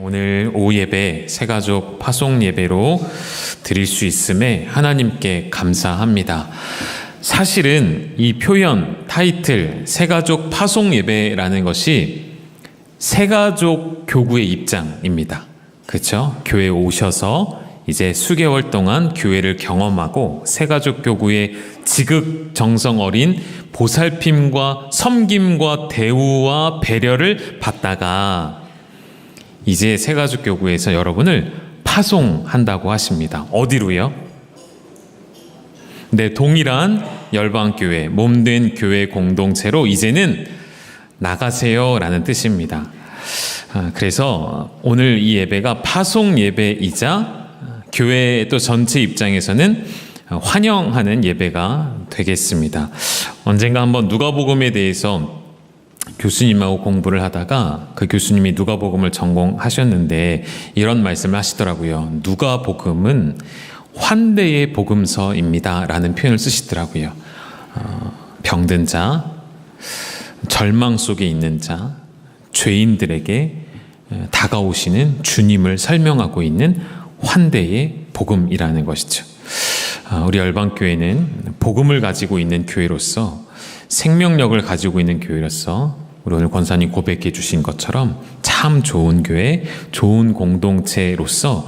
오늘 오후 예배 새가족 파송 예배로 드릴 수 있음에 하나님께 감사합니다. 사실은 이 표현 타이틀 새가족 파송 예배라는 것이 새가족 교구의 입장입니다. 그렇죠? 교회 오셔서 이제 수개월 동안 교회를 경험하고 새가족 교구의 지극 정성 어린 보살핌과 섬김과 대우와 배려를 받다가 이제 새가족 교구에서 여러분을 파송한다고 하십니다. 어디로요? 네, 동일한 열방교회, 몸된 교회 공동체로 이제는 나가세요라는 뜻입니다. 아, 그래서 오늘 이 예배가 파송 예배이자 교회 또 전체 입장에서는 환영하는 예배가 되겠습니다. 언젠가 한번 누가복음에 대해서 교수님하고 공부를 하다가 그 교수님이 누가복음을 전공하셨는데 이런 말씀을 하시더라고요. 누가복음은 환대의 복음서입니다라는 표현을 쓰시더라고요. 어, 병든 자, 절망 속에 있는 자, 죄인들에게 다가오시는 주님을 설명하고 있는 환대의 복음이라는 것이죠. 아, 우리 열방교회는 복음을 가지고 있는 교회로서 생명력을 가지고 있는 교회로서 우리 오늘 권사님 고백해 주신 것처럼 참 좋은 교회, 좋은 공동체로서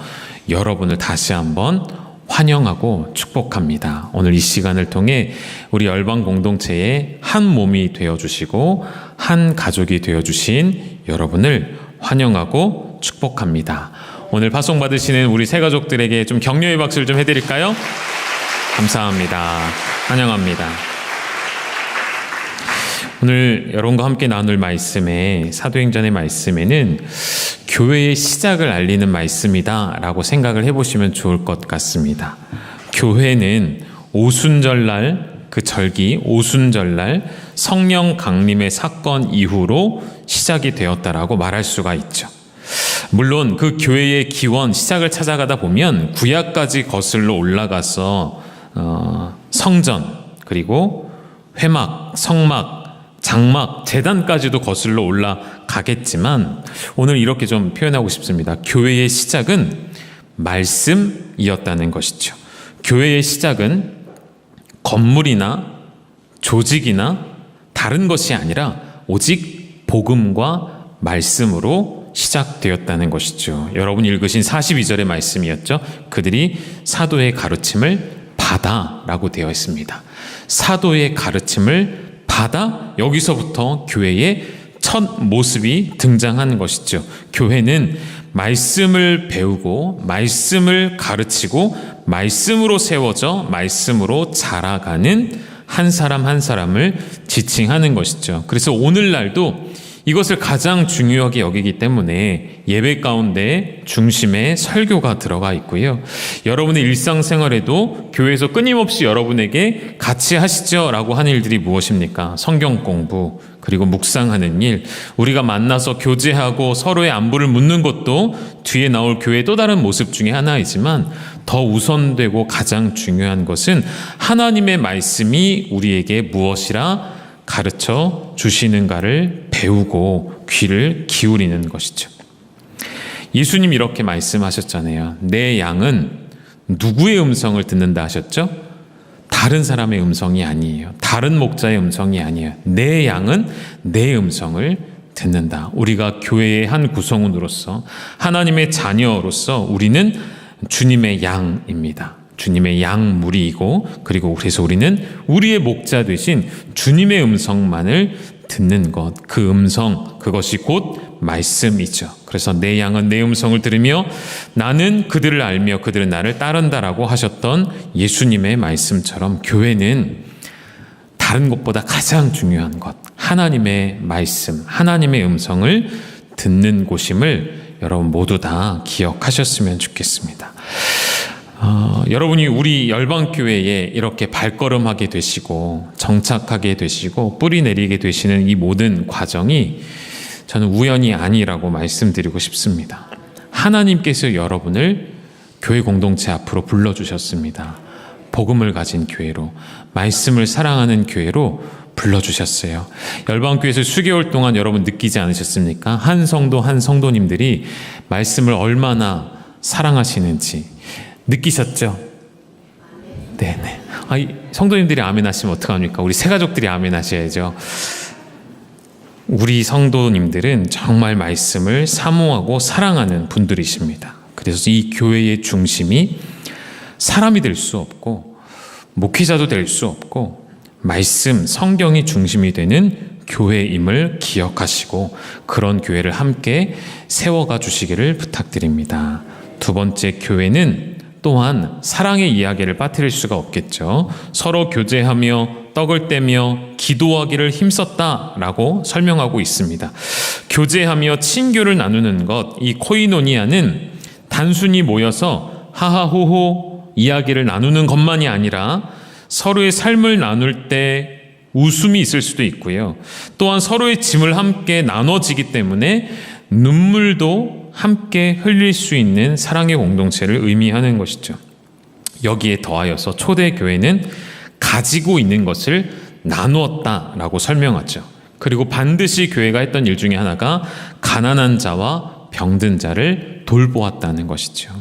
여러분을 다시 한번 환영하고 축복합니다. 오늘 이 시간을 통해 우리 열방 공동체의 한 몸이 되어 주시고 한 가족이 되어 주신 여러분을 환영하고 축복합니다. 오늘 파송 받으시는 우리 새 가족들에게 좀 격려의 박수를 좀 해드릴까요? 감사합니다. 환영합니다. 오늘 여러분과 함께 나눌 말씀에 사도행전의 말씀에는 교회의 시작을 알리는 말씀이다라고 생각을 해보시면 좋을 것 같습니다. 교회는 오순절날 그 절기 오순절날 성령 강림의 사건 이후로 시작이 되었다라고 말할 수가 있죠. 물론 그 교회의 기원 시작을 찾아가다 보면 구약까지 거슬러 올라가서 어, 성전 그리고 회막, 성막, 장막, 재단까지도 거슬러 올라가겠지만 오늘 이렇게 좀 표현하고 싶습니다. 교회의 시작은 말씀이었다는 것이죠. 교회의 시작은 건물이나 조직이나 다른 것이 아니라 오직 복음과 말씀으로 시작되었다는 것이죠. 여러분 읽으신 42절의 말씀이었죠. 그들이 사도의 가르침을 받아라고 되어 있습니다. 사도의 가르침을 받아 여기서부터 교회의 첫 모습이 등장하는 것이죠. 교회는 말씀을 배우고 말씀을 가르치고 말씀으로 세워져 말씀으로 자라가는 한 사람 한 사람을 지칭하는 것이죠. 그래서 오늘날도 이것을 가장 중요하게 여기기 때문에 예배 가운데 중심에 설교가 들어가 있고요. 여러분의 일상생활에도 교회에서 끊임없이 여러분에게 같이 하시죠 라고 하는 일들이 무엇입니까? 성경 공부, 그리고 묵상하는 일, 우리가 만나서 교제하고 서로의 안부를 묻는 것도 뒤에 나올 교회의 또 다른 모습 중에 하나이지만 더 우선되고 가장 중요한 것은 하나님의 말씀이 우리에게 무엇이라 가르쳐 주시는가를 배우고 귀를 기울이는 것이죠. 예수님 이렇게 말씀하셨잖아요. 내 양은 누구의 음성을 듣는다 하셨죠? 다른 사람의 음성이 아니에요. 다른 목자의 음성이 아니에요. 내 양은 내 음성을 듣는다. 우리가 교회의 한 구성원으로서 하나님의 자녀로서 우리는 주님의 양입니다. 주님의 양 무리이고 그리고 그래서 우리는 우리의 목자 되신 주님의 음성만을 듣는 것, 그 음성, 그것이 곧 말씀이죠. 그래서 내 양은 내 음성을 들으며 나는 그들을 알며 그들은 나를 따른다라고 하셨던 예수님의 말씀처럼 교회는 다른 것보다 가장 중요한 것, 하나님의 말씀, 하나님의 음성을 듣는 곳임을 여러분 모두 다 기억하셨으면 좋겠습니다. 어, 여러분이 우리 열방교회에 이렇게 발걸음하게 되시고 정착하게 되시고 뿌리 내리게 되시는 이 모든 과정이 저는 우연이 아니라고 말씀드리고 싶습니다. 하나님께서 여러분을 교회 공동체 앞으로 불러주셨습니다. 복음을 가진 교회로, 말씀을 사랑하는 교회로 불러주셨어요. 열방교회에서 수개월 동안 여러분 느끼지 않으셨습니까? 한 성도 한 성도님들이 말씀을 얼마나 사랑하시는지 느끼셨죠? 네네. 아, 이 성도님들이 아멘 하시면 어떡합니까? 우리 새가족들이 아멘 하셔야죠. 우리 성도님들은 정말 말씀을 사모하고 사랑하는 분들이십니다. 그래서 이 교회의 중심이 사람이 될 수 없고, 목회자도 될 수 없고, 말씀, 성경이 중심이 되는 교회임을 기억하시고, 그런 교회를 함께 세워가 주시기를 부탁드립니다. 두 번째 교회는 또한 사랑의 이야기를 빠뜨릴 수가 없겠죠. 서로 교제하며 떡을 떼며 기도하기를 힘썼다라고 설명하고 있습니다. 교제하며 친교를 나누는 것, 이 코이노니아는 단순히 모여서 하하호호 이야기를 나누는 것만이 아니라 서로의 삶을 나눌 때 웃음이 있을 수도 있고요. 또한 서로의 짐을 함께 나눠지기 때문에 눈물도 함께 흘릴 수 있는 사랑의 공동체를 의미하는 것이죠. 여기에 더하여서 초대교회는 가지고 있는 것을 나누었다라고 설명하죠. 그리고 반드시 교회가 했던 일 중에 하나가 가난한 자와 병든 자를 돌보았다는 것이죠.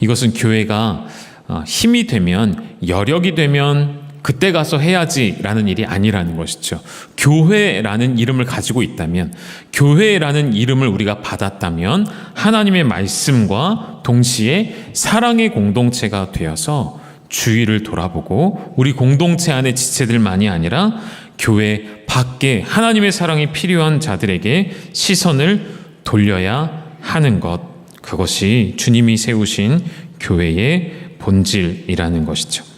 이것은 교회가 어, 힘이 되면 여력이 되면 그때 가서 해야지라는 일이 아니라는 것이죠. 교회라는 이름을 가지고 있다면, 교회라는 이름을 우리가 받았다면, 하나님의 말씀과 동시에 사랑의 공동체가 되어서 주위를 돌아보고, 우리 공동체 안의 지체들만이 아니라, 교회 밖에 하나님의 사랑이 필요한 자들에게 시선을 돌려야 하는 것. 그것이 주님이 세우신 교회의 본질이라는 것이죠.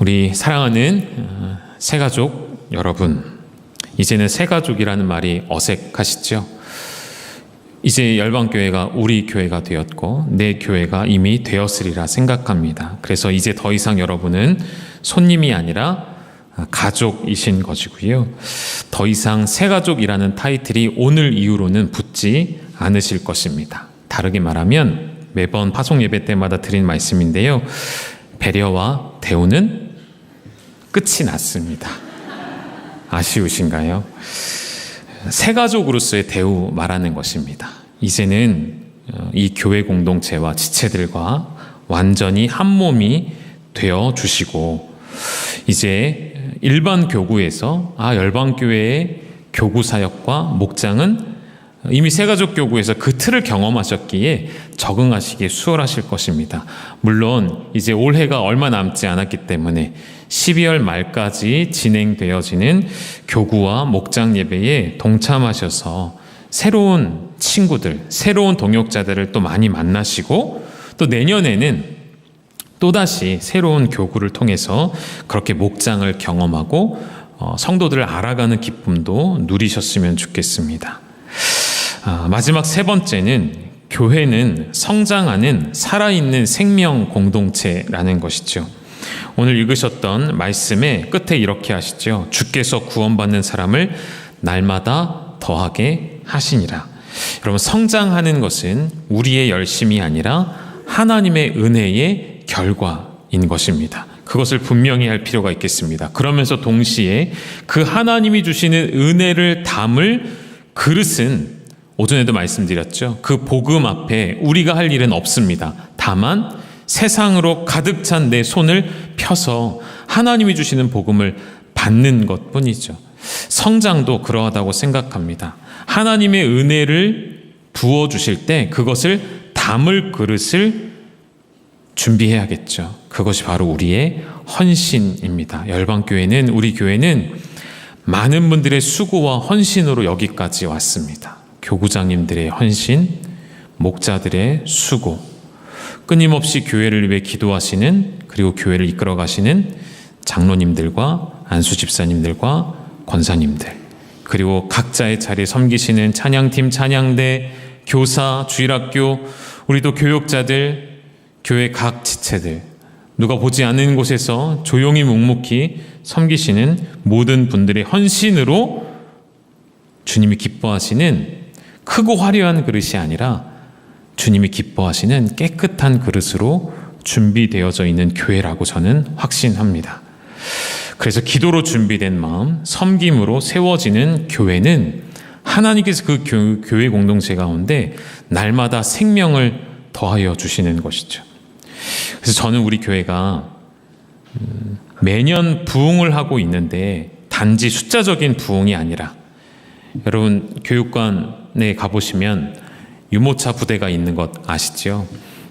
우리 사랑하는 어, 새가족 여러분, 이제는 새가족이라는 말이 어색하시죠? 이제 열방교회가 우리 교회가 되었고, 내 교회가 이미 되었으리라 생각합니다. 그래서 이제 더 이상 여러분은 손님이 아니라 가족이신 것이고요. 더 이상 새가족이라는 타이틀이 오늘 이후로는 붙지 않으실 것입니다. 다르게 말하면 매번 파송 예배 때마다 드린 말씀인데요. 배려와 대우는 끝이 났습니다. 아쉬우신가요? 새 가족으로서의 대우 말하는 것입니다. 이제는 어, 이 교회 공동체와 지체들과 완전히 한 몸이 되어 주시고 이제 일반 교구에서 아 열방 교회의 교구 사역과 목장은 이미 새가족 교구에서 그 틀을 경험하셨기에 적응하시기에 수월하실 것입니다. 물론 이제 올해가 얼마 남지 않았기 때문에 12월 말까지 진행되어지는 교구와 목장 예배에 동참하셔서 새로운 친구들, 새로운 동역자들을 또 많이 만나시고 또 내년에는 또다시 새로운 교구를 통해서 그렇게 목장을 경험하고 어, 성도들을 알아가는 기쁨도 누리셨으면 좋겠습니다. 아, 마지막 세 번째는 교회는 성장하는 살아있는 생명 공동체라는 것이죠. 오늘 읽으셨던 말씀의 끝에 이렇게 하시죠. 주께서 구원받는 사람을 날마다 더하게 하시니라. 여러분, 성장하는 것은 우리의 열심이 아니라 하나님의 은혜의 결과인 것입니다. 그것을 분명히 할 필요가 있겠습니다. 그러면서 동시에 그 하나님이 주시는 은혜를 담을 그릇은 오전에도 말씀드렸죠. 그 복음 앞에 우리가 할 일은 없습니다. 다만 세상으로 가득 찬 내 손을 펴서 하나님이 주시는 복음을 받는 것 뿐이죠. 성장도 그러하다고 생각합니다. 하나님의 은혜를 부어주실 때 그것을 담을 그릇을 준비해야겠죠. 그것이 바로 우리의 헌신입니다. 열방교회는, 우리 교회는 많은 분들의 수고와 헌신으로 여기까지 왔습니다. 교구장님들의 헌신, 목자들의 수고, 끊임없이 교회를 위해 기도하시는 그리고 교회를 이끌어 가시는 장로님들과 안수 집사님들과 권사님들 그리고 각자의 자리에 섬기시는 찬양팀 찬양대 교사 주일학교 우리도 교육자들 교회 각 지체들 누가 보지 않는 곳에서 조용히 묵묵히 섬기시는 모든 분들의 헌신으로 주님이 기뻐하시는 크고 화려한 그릇이 아니라 주님이 기뻐하시는 깨끗한 그릇으로 준비되어져 있는 교회라고 저는 확신합니다. 그래서 기도로 준비된 마음, 섬김으로 세워지는 교회는 하나님께서 그 교, 교회 공동체 가운데 날마다 생명을 더하여 주시는 것이죠. 그래서 저는 우리 교회가 음, 매년 부흥을 하고 있는데 단지 숫자적인 부흥이 아니라 여러분 교육관에 가보시면 유모차 부대가 있는 것 아시죠?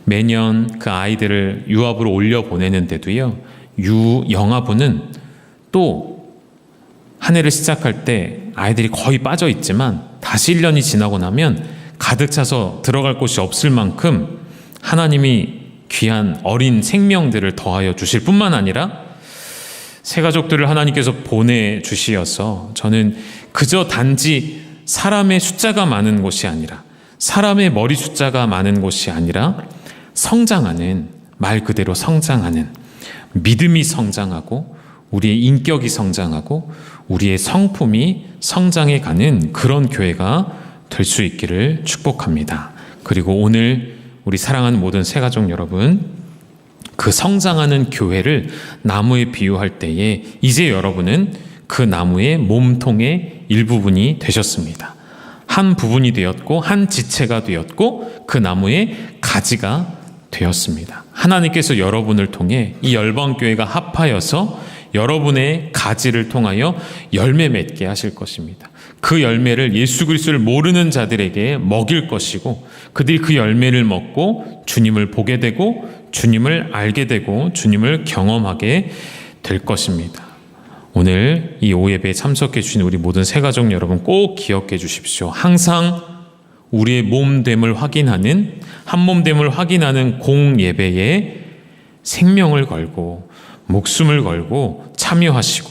매년 그 아이들을 유아부로 올려 보내는데도요 유 영아부는 또 한 해를 시작할 때 아이들이 거의 빠져 있지만 다시 1년이 지나고 나면 가득 차서 들어갈 곳이 없을 만큼 하나님이 귀한 어린 생명들을 더하여 주실 뿐만 아니라 새 가족들을 하나님께서 보내 주시어서 저는 그저 단지 사람의 숫자가 많은 곳이 아니라 사람의 머리 숫자가 많은 곳이 아니라 성장하는 말 그대로 성장하는 믿음이 성장하고 우리의 인격이 성장하고 우리의 성품이 성장해 가는 그런 교회가 될 수 있기를 축복합니다. 그리고 오늘 우리 사랑하는 모든 새가족 여러분, 그 성장하는 교회를 나무에 비유할 때에 이제 여러분은 그 나무의 몸통의 일부분이 되셨습니다. 한 부분이 되었고 한 지체가 되었고 그 나무의 가지가 되었습니다. 하나님께서 여러분을 통해 이 열방 교회가 합하여서 여러분의 가지를 통하여 열매 맺게 하실 것입니다. 그 열매를 예수 그리스도를 모르는 자들에게 먹일 것이고 그들이 그 열매를 먹고 주님을 보게 되고 주님을 알게 되고 주님을 경험하게 될 것입니다. 오늘 이 오예배에 참석해 주신 우리 모든 새가족 여러분 꼭 기억해 주십시오. 항상 우리의 몸됨을 확인하는 한 몸됨을 확인하는 공예배에 생명을 걸고 목숨을 걸고 참여하시고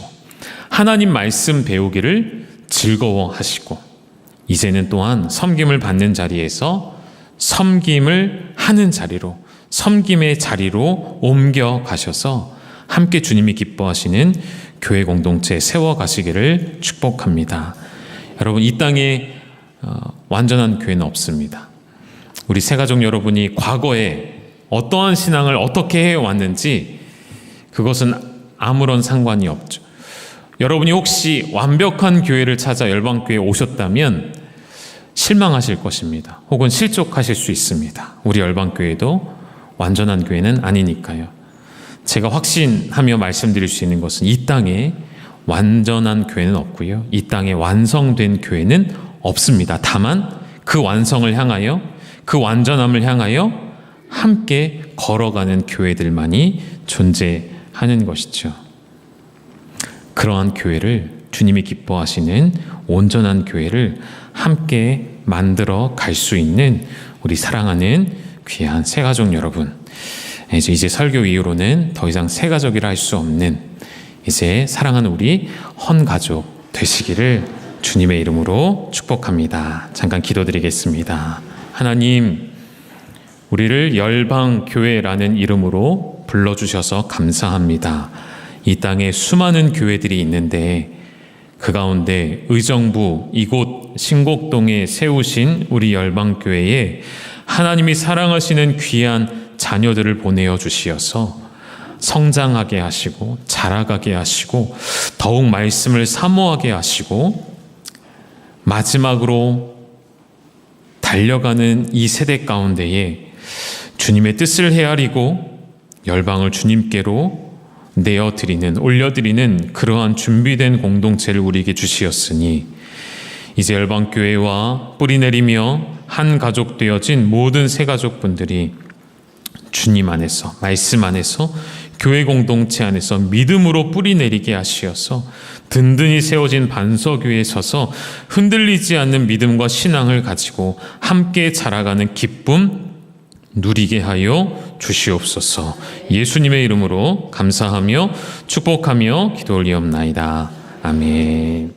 하나님 말씀 배우기를 즐거워하시고 이제는 또한 섬김을 받는 자리에서 섬김을 하는 자리로 섬김의 자리로 옮겨 가셔서 함께 주님이 기뻐하시는 교회 공동체 세워 가시기를 축복합니다. 여러분 이 땅에 어, 완전한 교회는 없습니다. 우리 새가족 여러분이 과거에 어떠한 신앙을 어떻게 해 왔는지 그것은 아무런 상관이 없죠. 여러분이 혹시 완벽한 교회를 찾아 열방교회에 오셨다면 실망하실 것입니다. 혹은 실족하실 수 있습니다. 우리 열방교회도 완전한 교회는 아니니까요. 제가 확신하며 말씀드릴 수 있는 것은 이 땅에 완전한 교회는 없고요. 이 땅에 완성된 교회는 없습니다. 다만 그 완성을 향하여 그 완전함을 향하여 함께 걸어가는 교회들만이 존재하는 것이죠. 그러한 교회를 주님이 기뻐하시는 온전한 교회를 함께 만들어 갈 수 있는 우리 사랑하는 귀한 새가족 여러분. 이제, 이제 설교 이후로는 더 이상 새 가족이라 할 수 없는 이제 사랑하는 우리 헌 가족 되시기를 주님의 이름으로 축복합니다. 잠깐 기도드리겠습니다. 하나님, 우리를 열방교회라는 이름으로 불러주셔서 감사합니다. 이 땅에 수많은 교회들이 있는데 그 가운데 의정부 이곳 신곡동에 세우신 우리 열방교회에 하나님이 사랑하시는 귀한 자녀들을 보내어 주시어서 성장하게 하시고 자라가게 하시고 더욱 말씀을 사모하게 하시고 마지막으로 달려가는 이 세대 가운데에 주님의 뜻을 헤아리고 열방을 주님께로 내어드리는 올려드리는 그러한 준비된 공동체를 우리에게 주시었으니 이제 열방교회와 뿌리 내리며 한 가족 되어진 모든 새 가족분들이 주님 안에서 말씀 안에서 교회 공동체 안에서 믿음으로 뿌리 내리게 하시어서 든든히 세워진 반석 위에 서서 흔들리지 않는 믿음과 신앙을 가지고 함께 자라가는 기쁨 누리게 하여 주시옵소서. 예수님의 이름으로 감사하며 축복하며 기도 올리옵나이다. 아멘.